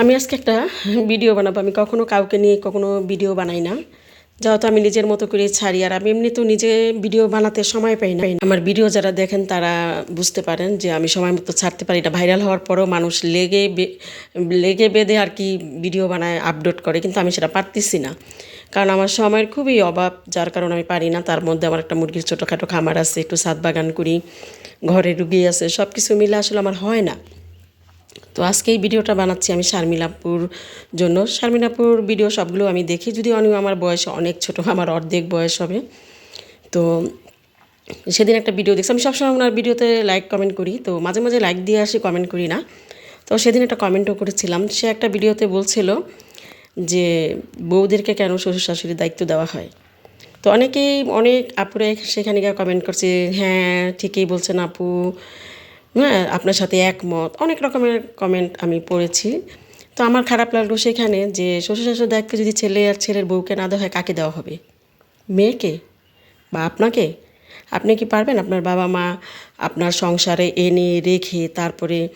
আমি আজকে একটা ভিডিও বানাবো। আমি কখনো কাউকে নিয়ে কখনো ভিডিও বানাই না। যেহেতু আমি নিজের মতো করে ছাড়ি, আর আমি এমনি তো নিজে ভিডিও বানাতে সময় পাই না। আমার ভিডিও যারা দেখেন, তারা বুঝতে পারেন যে আমি সময় মতো ছাড়তে পারি না। ভাইরাল হওয়ার পরেও মানুষ লেগে লেগে বেঁধে আর কি ভিডিও বানায় আপলোড করে, কিন্তু আমি সেটা পারতেছি না। কারণ আমার সময়ের খুবই অভাব, যার কারণে আমি পারি না। তার মধ্যে আমার একটা মুরগির ছোটোখাটো খামার আছে, একটু ছাদ বাগান করি, ঘরে রুগী আছে সব কিছু মিলে আসলে আমার হয় না। তো আজকে এই ভিডিওটা বানাচ্ছি আমি শারমিলাপুর জন্য। শারমিলাপুর ভিডিও সবগুলো আমি দেখি, যদি আমি আমার বয়স অনেক ছোট, আমার অর্ধেক বয়স হবে। তো সেদিন একটা ভিডিও দেখছি। আমি সবসময় ওনার ভিডিওতে লাইক কমেন্ট করি, তো মাঝে মাঝে লাইক দিয়ে আসি কমেন্ট করি না। তো সেদিন একটা কমেন্টও করেছিলাম। সে একটা ভিডিওতে বলছিল যে, বউদেরকে কেন শ্বশুর শাশুড়ির দায়িত্ব দেওয়া হয়? তো অনেকেই, অনেক আপুরে সেখানে গিয়ে কমেন্ট করছে হ্যাঁ ঠিকই বলছেন আপু। হ্যাঁ আপনার সাথে একমত। অনেক রকমের কমেন্ট আমি পড়েছি। তো আমার খারাপ লাগল সেখানে যে শ্বশুর শাশুড়ির দায়িত্ব যদি ছেলে আর ছেলের বউকে না দেওয়া হয়, কাকে দেওয়া হবে? মেয়েকে? বা আপনাকে? আপনি কি পারবেন আপনার বাবা মা আপনার সংসারে এনে রেখে তারপরে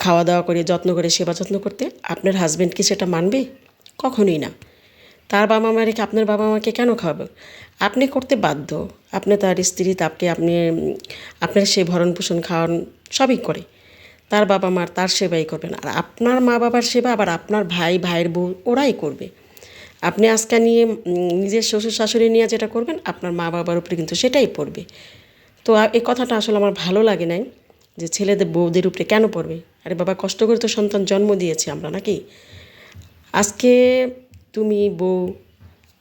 খাওয়া দাওয়া করে, যত্ন করে, সেবা যত্ন করতে? আপনার হাজব্যান্ড কি সেটা মানবে? কখনোই না। তার বাবা মা রেখে আপনার বাবা মাকে কেন খাওয়াবে আপনি করতে বাধ্য। আপনি তার স্ত্রী, তাকে আপনি আপনার সেই ভরণ পোষণ খাওয়ান, সবই করে। তার বাবা মার তার সেবাই করবেন। আর আপনার মা বাবার সেবা আবার আপনার ভাই, ভাইয়ের বউ, ওরাই করবে। আপনি আজকে নিয়ে নিজের শ্বশুর শাশুড়ি নিয়ে যেটা করবেন, আপনার মা বাবার উপরে কিন্তু সেটাই পড়বে। তো এই কথাটা আসলে আমার ভালো লাগে নাই, যে ছেলেদের বউদের উপরে কেন পড়বে? আরে বাবা, কষ্ট করে তো সন্তান জন্ম দিয়েছি আমরা নাকি? আজকে তুমি বউ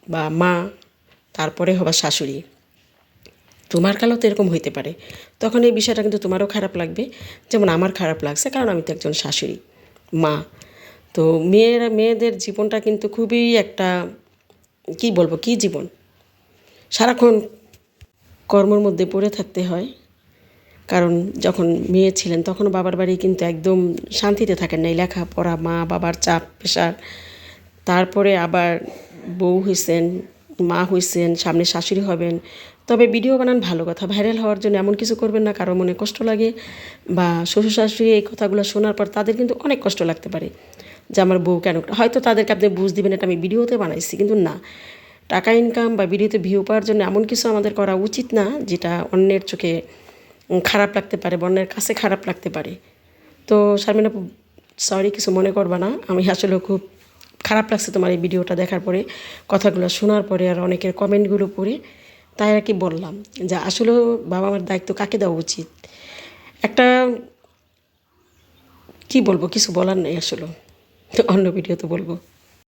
বা মা, তারপরে হবা শাশুড়ি। তোমার কালেও তো এরকম হইতে পারে। তখন এই বিষয়টা কিন্তু তোমারও খারাপ লাগবে। যেমন আমার খারাপ লাগছে, কারণ আমি তো একজন শাশুড়ি, মা। তো মেয়েরা, মেয়েদের জীবনটা কিন্তু খুবই একটা, কি বলব, কি জীবন? সারাক্ষণ কর্মর মধ্যে পড়ে থাকতে হয়। কারণ যখন মেয়ে ছিলেন, তখন বাবার বাড়ি কিন্তু একদম শান্তিতে থাকেন নাই। লেখাপড়া মা বাবার চাপ, প্রেশার। তারপরে আবার বউ হয়েছেন মা হয়েছেন সামনে শাশুড়ি হবেন। তবে ভিডিও বানান ভালো কথা। ভাইরাল হওয়ার জন্য এমন কিছু করবেন না, কারও মনে কষ্ট লাগে বা শ্বশুর শাশুড়ি এই কথাগুলো শোনার পর তাদের কিন্তু অনেক কষ্ট লাগতে পারে যে আমার বউ কেন হয়তো তাদেরকে আপনি বুঝ দিবেন, এটা আমি ভিডিওতে বানাইছি। কিন্তু না। টাকা ইনকাম বা ভিডিওতে ভিউ পাওয়ার জন্য এমন কিছু আমাদের করা উচিত না যেটা অন্যের চোখে খারাপ লাগতে পারে বা অন্যের কাছে খারাপ লাগতে পারে। তো শারমিন সরি কিছু মনে করবা না? আমি আসলে খুব খারাপ লাগছে তোমার এই ভিডিওটা দেখার পরে, কথাগুলো শোনার পরে আর অনেকের কমেন্টগুলো পড়ে, তাই আর কি বললাম যে আসলেও বাবা মার দায়িত্ব কাকে দেওয়া উচিত? একটা, কি বলব, কিছু বলার নেই আসলে। অন্য ভিডিও তো বলব।